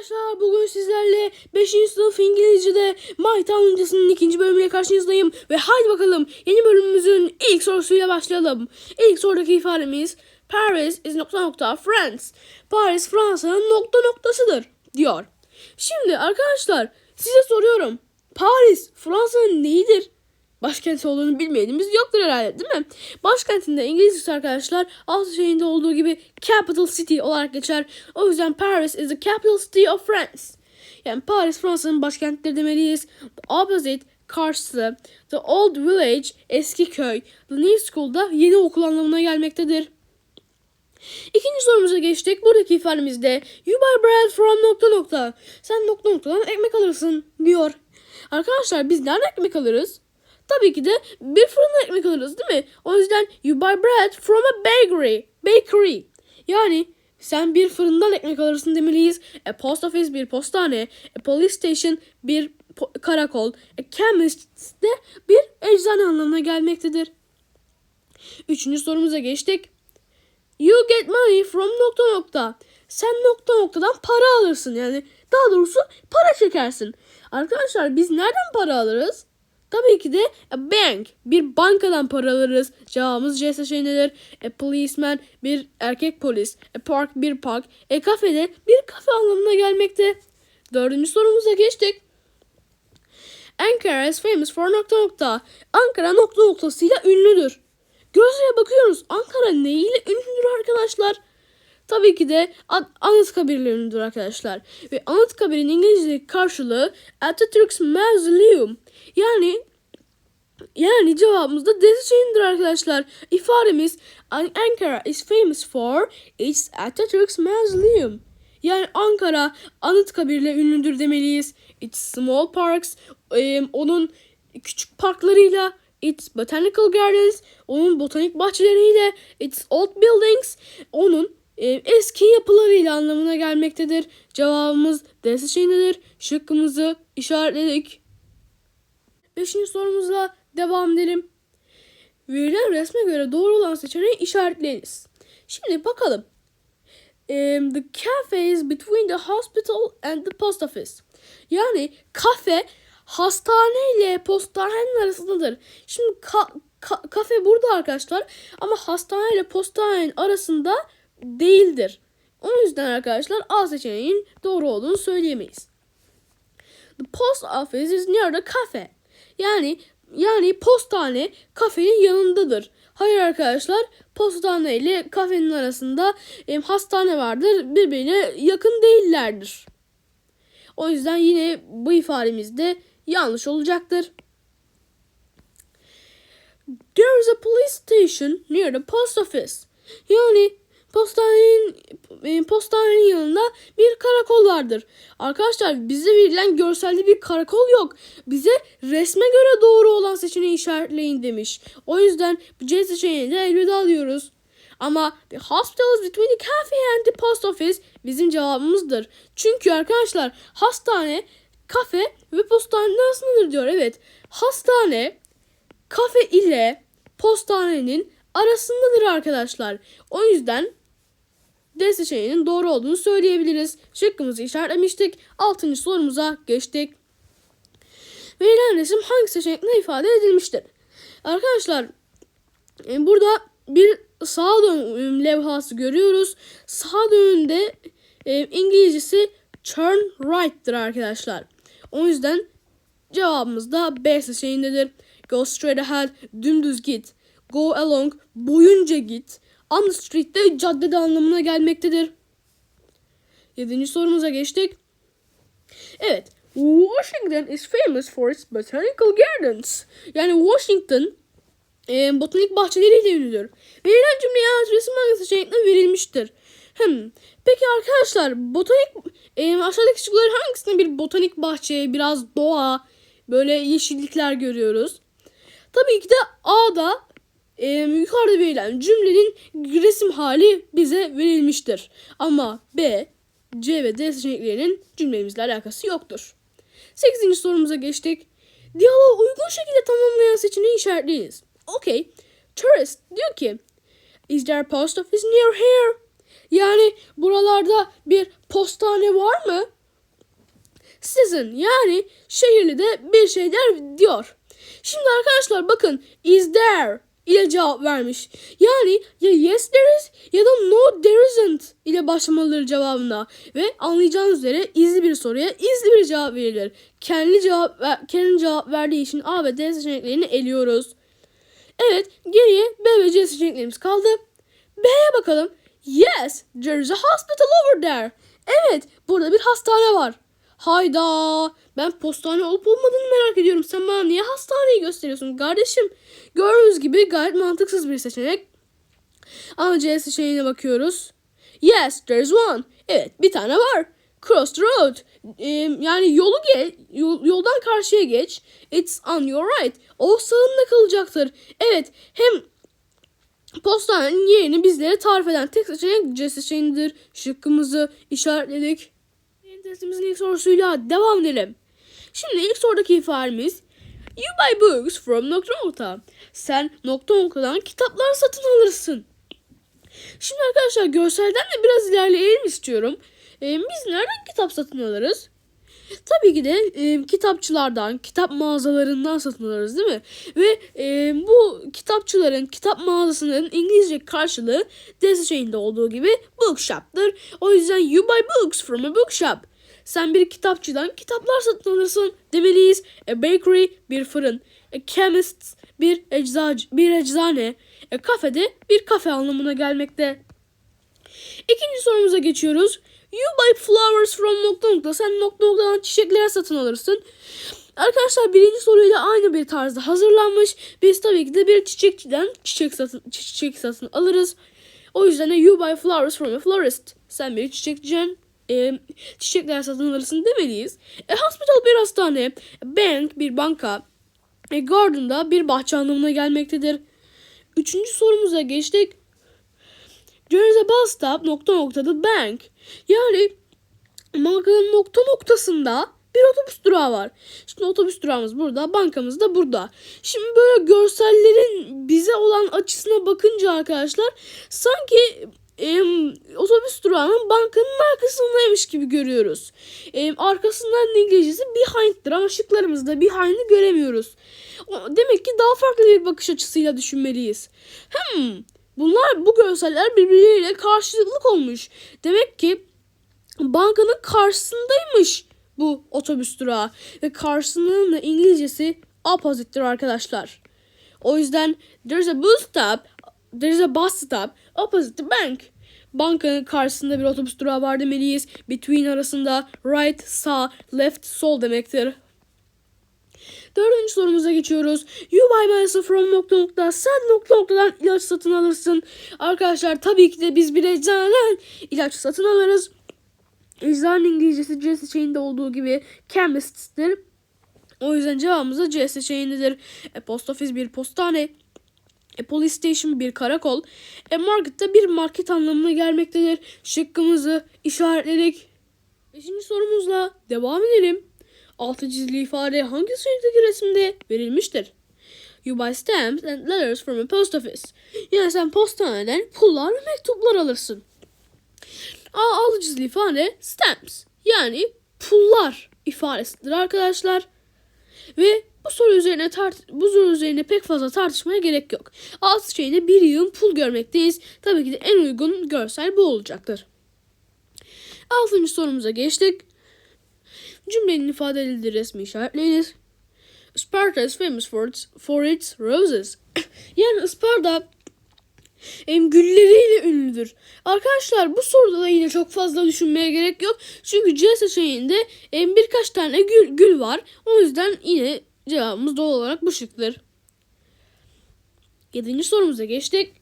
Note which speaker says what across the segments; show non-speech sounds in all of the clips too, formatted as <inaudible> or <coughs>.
Speaker 1: arkadaşlar bugün sizlerle 5. sınıf İngilizce'de My Town öncesinin ikinci bölümüyle karşınızdayım. Ve haydi bakalım yeni bölümümüzün ilk sorusuyla başlayalım. İlk sorudaki ifademiz Paris is nokta nokta France. Paris Fransa'nın nokta noktasıdır diyor. Şimdi arkadaşlar size soruyorum. Paris Fransa'nın neyidir? Başkenti olduğunu bilmediğimiz yoktur herhalde değil mi? Başkentinde İngilizcesi arkadaşlar alt şeyinde olduğu gibi capital city olarak geçer. O yüzden Paris is the capital city of France. Yani Paris Fransa'nın başkentidir demeliyiz. The opposite karşısı. The old village eski köy. The new school da yeni okul anlamına gelmektedir. İkinci sorumuza geçtik. Buradaki ifademizde you buy bread from nokta nokta. Sen nokta noktadan ekmek alırsın diyor. Arkadaşlar biz nereden ekmek alırız? Tabii ki de bir fırından ekmek alırız değil mi? O yüzden you buy bread from a bakery. Bakery. Yani sen bir fırından ekmek alırsın demeliyiz. A post office bir postane. A police station bir po- karakol. A chemist de bir eczane anlamına gelmektedir. Üçüncü sorumuza geçtik. You get money from nokta nokta. Sen nokta noktadan para alırsın yani. Daha doğrusu para çekersin. Arkadaşlar biz nereden para alırız? Tabii ki de a bank. Bir bankadan para alırız. Cevabımız C seçeneğidir. A policeman bir erkek polis. A park bir park. A cafe de bir kafe anlamına gelmekte. Dördüncü sorumuza geçtik. Ankara is famous for nokta nokta. Ankara nokta noktasıyla ünlüdür. Gözlüğe bakıyoruz. Ankara neyiyle ünlüdür arkadaşlar? Tabii ki de An- Anıtkabir'le ünlüdür arkadaşlar. Ve Anıtkabir'in İngilizce karşılığı Atatürk's Mausoleum. Yani yani cevabımız da seçeneğidir arkadaşlar. İfademiz "An- Ankara is famous for its Atatürk's Mausoleum. Yani Ankara Anıtkabir'le ünlüdür demeliyiz. Its small parks, em, onun küçük parklarıyla, its botanical gardens, onun botanik bahçeleriyle, its old buildings, onun em, eski yapılarıyla anlamına gelmektedir. Cevabımız D seçeneğidir. Şıkkımızı işaretledik. Beşinci sorumuzla devam edelim. Verilen resme göre doğru olan seçeneği işaretleyiniz. Şimdi bakalım. Em, the cafe is between the hospital and the post office. Yani kafe hastane ile postanenin arasındadır. Şimdi ka- ka- kafe burada arkadaşlar ama hastane ile postanenin arasında değildir. O yüzden arkadaşlar A seçeneğinin doğru olduğunu söyleyemeyiz. The post office is near the cafe. Yani yani postane kafenin yanındadır. Hayır arkadaşlar postane ile kafenin arasında em, hastane vardır. Birbirine yakın değillerdir. O yüzden yine bu ifademiz de yanlış olacaktır. There is a police station near the post office. Yani postanenin postanenin yanında bir karakol vardır. Arkadaşlar bize verilen görselde bir karakol yok. Bize resme göre doğru olan seçeneği işaretleyin demiş. O yüzden C seçeneğini de elveda alıyoruz. Ama the hospital is between the cafe and the post office bizim cevabımızdır. Çünkü arkadaşlar hastane, kafe ve postanenin arasındadır diyor. Evet hastane, kafe ile postanenin arasındadır arkadaşlar. O yüzden D seçeneğinin doğru olduğunu söyleyebiliriz. Şıkkımızı işaretlemiştik. Altıncı sorumuza geçtik. Verilen resim hangi seçenekle ifade edilmiştir? Arkadaşlar e, burada bir sağ dön levhası görüyoruz. Sağ dönünde e, İngilizcesi turn right'tır arkadaşlar. O yüzden cevabımız da B seçeneğindedir. Go straight ahead, dümdüz git. Go along, boyunca git. On the street de caddede anlamına gelmektedir. Yedinci sorumuza geçtik. Evet. Washington is famous for its botanical gardens. Yani Washington e, botanik bahçeleriyle ünlüdür. Verilen cümleye resim hangi seçenekle verilmiştir? Hmm. Peki arkadaşlar botanik e, aşağıdaki şıkların hangisinde bir botanik bahçe, biraz doğa, böyle yeşillikler görüyoruz? Tabii ki de A'da e, yukarıda verilen cümlenin resim hali bize verilmiştir. Ama B, C ve D seçeneklerinin cümlemizle alakası yoktur. 8. sorumuza geçtik. Diyaloğu uygun şekilde tamamlayan seçeneği işaretleyiniz. Okay. Tourist diyor ki Is there post office near here? Yani buralarda bir postane var mı? citizen yani şehirli de bir şeyler diyor. Şimdi arkadaşlar bakın is there ile cevap vermiş. Yani ya yes there is ya da no there isn't ile başlamalıdır cevabında. Ve anlayacağınız üzere izli bir soruya izli bir cevap verilir. Kendi cevap kendi cevap verdiği için A ve D seçeneklerini eliyoruz. Evet geriye B ve C seçeneklerimiz kaldı. B'ye bakalım. Yes, there is a hospital over there. Evet, burada bir hastane var. Hayda, ben postane olup olmadığını merak ediyorum. Sen bana niye hastaneyi gösteriyorsun kardeşim? Gördüğünüz gibi gayet mantıksız bir seçenek. Ama C seçeneğine bakıyoruz. Yes, there's one. Evet, bir tane var. Cross the road. Ee, yani yolu ge yol- yoldan karşıya geç. It's on your right. O sağında kalacaktır. Evet, hem Postanenin yerini bizlere tarif eden tek seçenek C seçeneğidir. Şıkkımızı işaretledik. Testimizin ilk sorusuyla devam edelim. Şimdi ilk sorudaki ifademiz You buy books from nokta nokta. Sen nokta noktadan kitaplar satın alırsın. Şimdi arkadaşlar görselden de biraz ilerleyelim istiyorum. Ee, biz nereden kitap satın alırız? Tabii ki de e, kitapçılardan, kitap mağazalarından satın alırız değil mi? Ve e, bu kitapçıların, kitap mağazasının İngilizce karşılığı D seçeneğinde olduğu gibi bookshop'tır. O yüzden you buy books from a bookshop. Sen bir kitapçıdan kitaplar satın alırsın demeliyiz. A bakery bir fırın. A chemist bir eczacı, bir eczane. A kafede bir kafe anlamına gelmekte. İkinci sorumuza geçiyoruz. You buy flowers from nokta nokta. Sen nokta noktadan çiçekler satın alırsın. Arkadaşlar birinci soruyla aynı bir tarzda hazırlanmış. Biz tabii ki de bir çiçekçiden çiçek satın, çiçek satın alırız. O yüzden de you buy flowers from a florist. Sen bir çiçekçiden e, çiçekler satın alırsın demeliyiz. A hospital bir hastane. Bank bir banka. A garden da bir bahçe anlamına gelmektedir. Üçüncü sorumuza geçtik. There is nokta noktada bank. Yani bankanın nokta noktasında bir otobüs durağı var. Şimdi otobüs durağımız burada, bankamız da burada. Şimdi böyle görsellerin bize olan açısına bakınca arkadaşlar sanki em, otobüs durağının bankanın arkasındaymış gibi görüyoruz. Em, arkasından İngilizcesi behind'dir ama şıklarımızda behind'i göremiyoruz. Demek ki daha farklı bir bakış açısıyla düşünmeliyiz. Hmm, bunlar bu görseller birbirleriyle karşılıklı olmuş. Demek ki bankanın karşısındaymış bu otobüs durağı ve karşısının da İngilizcesi opposite'tir arkadaşlar. O yüzden there's a bus stop, there's a bus stop opposite the bank. Bankanın karşısında bir otobüs durağı var demeliyiz. Between arasında right, sağ, left, sol demektir. Dördüncü sorumuza geçiyoruz. You buy medicine from nokta nokta. Sen nokta noktadan ilaç satın alırsın. Arkadaşlar tabii ki de biz bir eczaneden ilaç satın alırız. Eczane İngilizcesi C seçeneğinde olduğu gibi chemist'tir. O yüzden cevabımız da C seçeneğindedir. A post office bir postane. A police station bir karakol. A market de bir market anlamına gelmektedir. Şıkkımızı işaretledik. Beşinci sorumuzla devam edelim. Altı çizili ifade hangi sınıftaki resimde verilmiştir? You buy stamps and letters from a post office. Yani sen postaneden pullar ve mektuplar alırsın. A altı çizili ifade stamps. Yani pullar ifadesidir arkadaşlar. Ve bu soru üzerine tart bu soru üzerine pek fazla tartışmaya gerek yok. Alt şeyinde bir yığın pul görmekteyiz. Tabii ki de en uygun görsel bu olacaktır. Altıncı sorumuza geçtik. Cümlenin ifade edildiği resmi işaretleyiniz. Sparta is famous for its, for its roses. <coughs> yani Isparta em, gülleriyle ünlüdür. Arkadaşlar bu soruda da yine çok fazla düşünmeye gerek yok. Çünkü C seçeneğinde em, birkaç tane gül, gül var. O yüzden yine cevabımız doğal olarak bu şıktır. Yedinci sorumuza geçtik.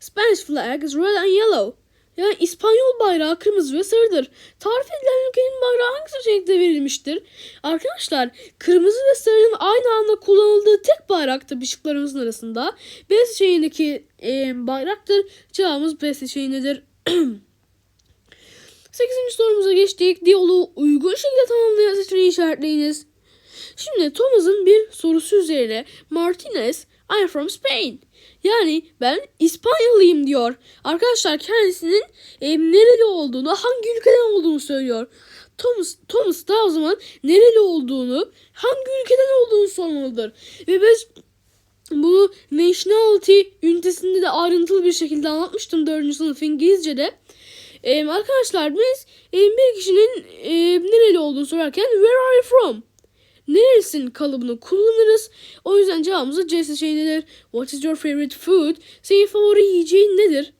Speaker 1: Spanish flag is red and yellow. Yani İspanyol bayrağı kırmızı ve sarıdır. Tarif edilen ülkenin bayrağı hangi seçenekte verilmiştir? Arkadaşlar kırmızı ve sarının aynı anda kullanıldığı tek bayraktır ışıklarımızın arasında. B seçeneğindeki e, bayraktır. Cevabımız B seçeneğindedir. <clears throat> Sekizinci sorumuza geçtik. Diyaloğu uygun şekilde tamamlayan seçeneği işaretleyiniz. Şimdi Thomas'ın bir sorusu üzerine Martinez I'm from Spain. Yani ben İspanyalıyım diyor. Arkadaşlar kendisinin e, nereli olduğunu, hangi ülkeden olduğunu söylüyor. Thomas, Thomas da o zaman nereli olduğunu, hangi ülkeden olduğunu sormalıdır. Ve biz bunu nationality ünitesinde de ayrıntılı bir şekilde anlatmıştım 4. sınıf İngilizce'de. Ee, arkadaşlar biz e, bir kişinin e, nereli olduğunu sorarken where are you from? Nerelisin kalıbını kullanırız. O yüzden cevabımız C seçeneğidir. What is your favorite food? Senin favori yiyeceğin nedir?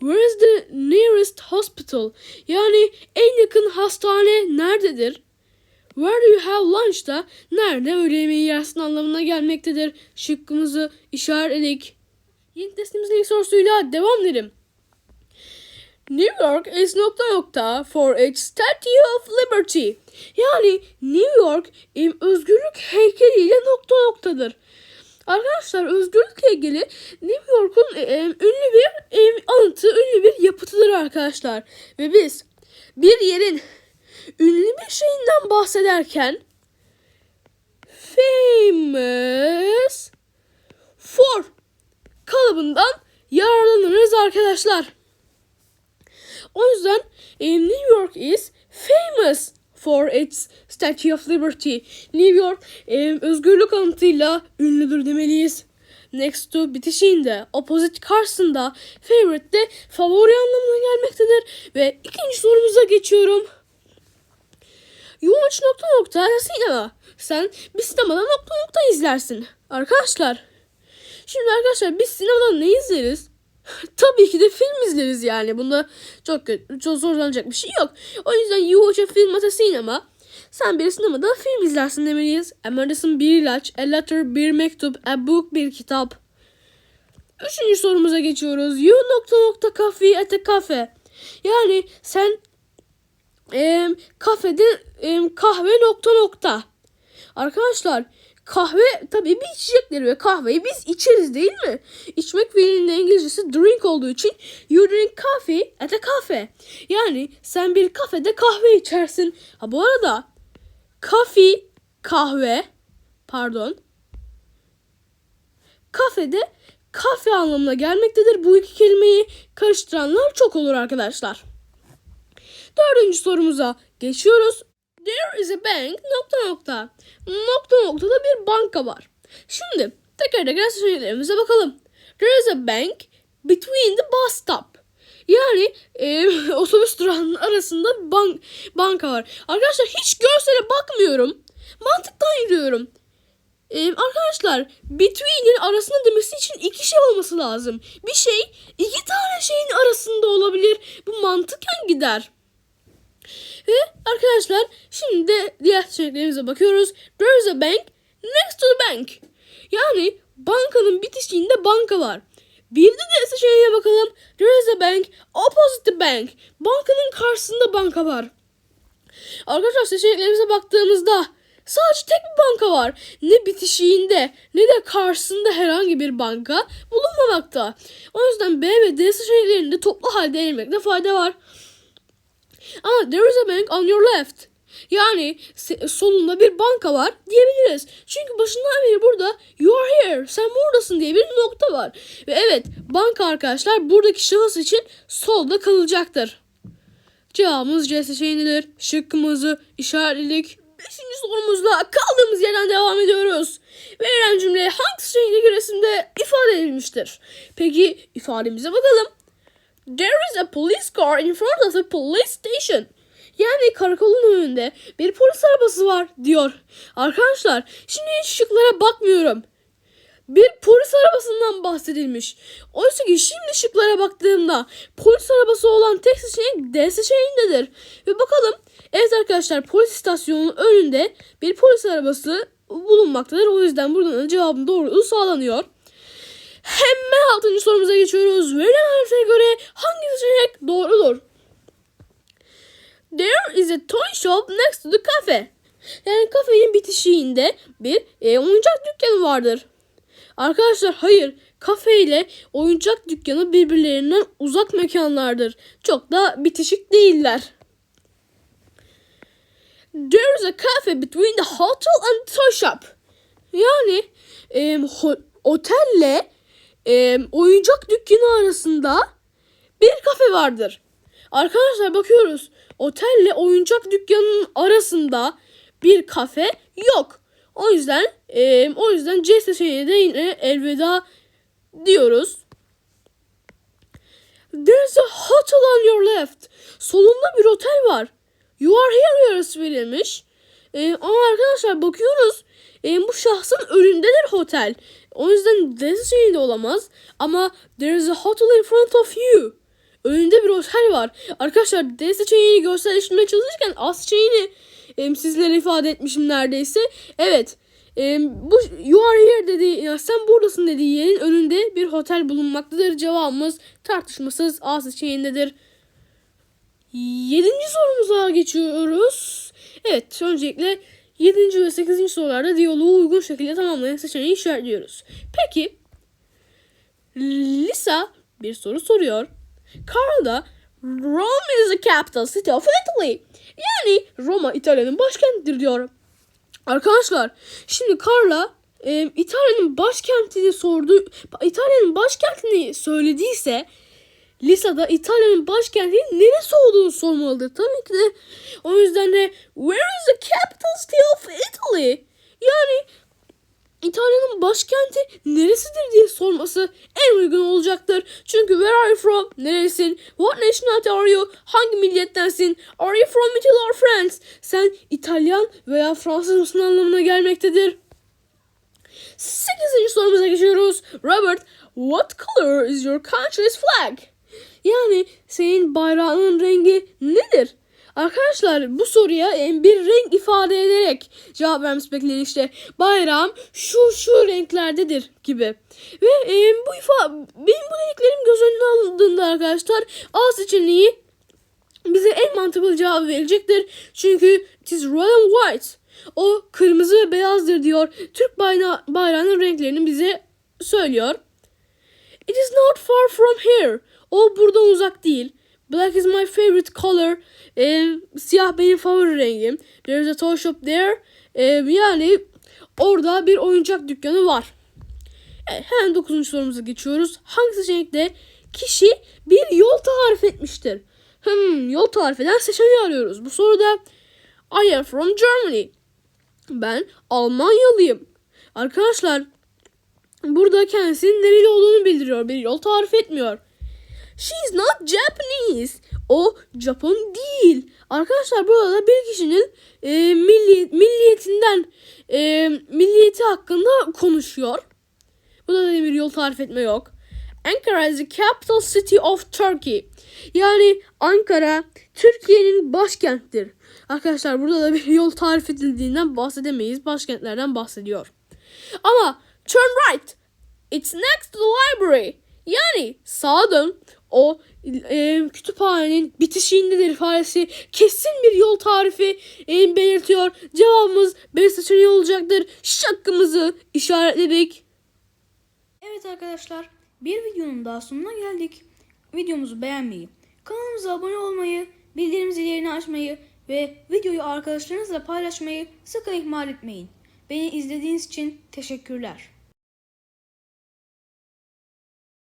Speaker 1: Where is the nearest hospital? Yani en yakın hastane nerededir? Where do you have lunch da nerede öğle yemeği yersin anlamına gelmektedir. Şıkkımızı işaretledik. Yeni testimizin ilk sorusuyla devam edelim. New York is nokta nokta for its Statue of Liberty. Yani New York özgürlük heykeliyle nokta noktadır. Arkadaşlar özgürlükle ilgili New York'un em, ünlü bir em, alıntı, ünlü bir yapıtıdır arkadaşlar. Ve biz bir yerin ünlü bir şeyinden bahsederken famous for kalıbından yararlanırız arkadaşlar. O yüzden e, New York is famous for its Statue of Liberty. New York e, özgürlük anıtıyla ünlüdür demeliyiz. Next to bitişiğinde, opposite karşısında, favorite de favori anlamına gelmektedir. Ve ikinci sorumuza geçiyorum. Watch nokta nokta sinema. Sen bir sinemada nokta nokta izlersin. Arkadaşlar. Şimdi arkadaşlar biz sinemada ne izleriz? Tabii ki de film izleriz yani. Bunda çok kötü, çok zorlanacak bir şey yok. O yüzden you watch a film at a cinema. Sen bir sinemada film izlersin demeliyiz. Medicine bir ilaç, a letter bir mektup, a book bir kitap. Üçüncü sorumuza geçiyoruz. You nokta nokta coffee at a cafe. Yani sen e, kafede e, kahve nokta nokta. Arkadaşlar kahve tabii bir içecekleri ve kahveyi biz içeriz değil mi? İçmek fiilinin İngilizcesi drink olduğu için you drink coffee at a cafe. Yani sen bir kafede kahve içersin. Ha bu arada coffee kahve pardon kafede kahve anlamına gelmektedir. Bu iki kelimeyi karıştıranlar çok olur arkadaşlar. Dördüncü sorumuza geçiyoruz. There is a bank nokta nokta. Nokta noktada bir banka var. Şimdi tekrar tekrar seçeneklerimize bakalım. There is a bank between the bus stop. Yani e, <laughs> otobüs durağının arasında bank, banka var. Arkadaşlar hiç görsele bakmıyorum. Mantıktan yürüyorum. Ee, arkadaşlar between'in arasında demesi için iki şey olması lazım. Bir şey iki tane şeyin arasında olabilir. Bu mantıken gider. Ve arkadaşlar şimdi de diğer seçeneklerimize bakıyoruz. There is a bank next to the bank. Yani bankanın bitişiğinde banka var. Bir de de seçeneğe bakalım. There is a bank opposite the bank. Bankanın karşısında banka var. Arkadaşlar seçeneklerimize baktığımızda sadece tek bir banka var. Ne bitişiğinde ne de karşısında herhangi bir banka bulunmamakta. O yüzden B ve D seçeneklerini de toplu halde elmekte fayda var. Ama there is a bank on your left. Yani solunda bir banka var diyebiliriz. Çünkü başından beri burada you are here, sen buradasın diye bir nokta var. Ve evet banka arkadaşlar buradaki şahıs için solda kalacaktır. Cevabımız C seçeneğidir. Şıkkımızı işaretledik. Beşinci sorumuzla kaldığımız yerden devam ediyoruz. Verilen cümle hangi seçenekteki resimde ifade edilmiştir? Peki ifademize bakalım. There is a police car in front of the police station. Yani karakolun önünde bir polis arabası var diyor. Arkadaşlar şimdi hiç şıklara bakmıyorum. Bir polis arabasından bahsedilmiş. Oysa ki şimdi şıklara baktığımda polis arabası olan tek seçenek D seçeneğindedir. Ve bakalım evet arkadaşlar polis istasyonunun önünde bir polis arabası bulunmaktadır. O yüzden buradan da cevabın doğruluğu sağlanıyor. Hemen altıncı sorumuza geçiyoruz. Verilen haritaya göre hangi seçenek doğrudur? There is a toy shop next to the cafe. Yani kafenin bitişiğinde bir e, oyuncak dükkanı vardır. Arkadaşlar hayır. Kafe ile oyuncak dükkanı birbirlerinden uzak mekanlardır. Çok da bitişik değiller. There is a cafe between the hotel and the toy shop. Yani e, otelle e, oyuncak dükkanı arasında bir kafe vardır. Arkadaşlar bakıyoruz. Otelle oyuncak dükkanının arasında bir kafe yok. O yüzden e, o yüzden C seçeneğine de yine elveda diyoruz. There's a hotel on your left. Solunda bir otel var. You are here uyarısı verilmiş. E, ama arkadaşlar bakıyoruz. E, bu şahsın önündedir otel. O yüzden D seçeneği de olamaz. Ama there is a hotel in front of you. Önünde bir otel var. Arkadaşlar D seçeneğini görselleştirmeye çalışırken A seçeneğini e, sizlere ifade etmişim neredeyse. Evet. E, bu you are here dediği, ya sen buradasın dediği yerin önünde bir otel bulunmaktadır. Cevabımız tartışmasız A seçeneğindedir. Yedinci sorumuza geçiyoruz. Evet öncelikle 7. ve 8. sorularda diyaloğu uygun şekilde tamamlayan seçeneği işaretliyoruz. Peki Lisa bir soru soruyor. Carl da Rome is the capital city of Italy. Yani Roma İtalya'nın başkentidir diyor. Arkadaşlar şimdi Carla e, İtalya'nın başkentini sordu. İtalya'nın başkentini söylediyse Lisa da İtalya'nın başkentinin neresi olduğunu sormalıdır. Tabii ki de o yüzden de Where is the capital city of Italy? Yani İtalya'nın başkenti neresidir diye sorması en uygun olacaktır. Çünkü where are you from? Neresin? What nationality are you? Hangi millettensin? Are you from Italy or France? Sen İtalyan veya Fransız mısın anlamına gelmektedir. Sekizinci sorumuza geçiyoruz. Robert, what color is your country's flag? Yani senin bayrağının rengi nedir? Arkadaşlar bu soruya bir renk ifade ederek cevap vermesi beklenir işte. Bayrağım şu şu renklerdedir gibi. Ve e, bu ifa benim bu dediklerim göz önüne alındığında arkadaşlar A seçeneği bize en mantıklı cevabı verecektir. Çünkü it is red and white. O kırmızı ve beyazdır diyor. Türk bayrağı, bayrağının renklerini bize söylüyor. It is not far from here. O buradan uzak değil. Black is my favorite color. Ee, siyah benim favori rengim. There is a toy shop there. Ee, yani orada bir oyuncak dükkanı var. Evet, hemen 9. sorumuza geçiyoruz. Hangi seçenekte kişi bir yol tarif etmiştir? Hmm, yol tarif eden seçeneği arıyoruz. Bu soruda I am from Germany. Ben Almanyalıyım. Arkadaşlar burada kendisinin nereli olduğunu bildiriyor. Bir yol tarif etmiyor. She is not Japanese. O Japon değil. Arkadaşlar burada bir kişinin e, milli, milliyetinden e, milliyeti hakkında konuşuyor. Burada da bir yol tarif etme yok. Ankara is the capital city of Turkey. Yani Ankara Türkiye'nin başkenttir. Arkadaşlar burada da bir yol tarif edildiğinden bahsedemeyiz. Başkentlerden bahsediyor. Ama turn right. It's next to the library. Yani sağa dön. O e, kütüphanenin bitişiğindedir ifadesi. Kesin bir yol tarifi e, belirtiyor. Cevabımız B seçeneği olacaktır. Şakkımızı işaretledik.
Speaker 2: Evet arkadaşlar, bir videonun daha sonuna geldik. Videomuzu beğenmeyi, kanalımıza abone olmayı, bildirim zillerini açmayı ve videoyu arkadaşlarınızla paylaşmayı sakın ihmal etmeyin. Beni izlediğiniz için teşekkürler.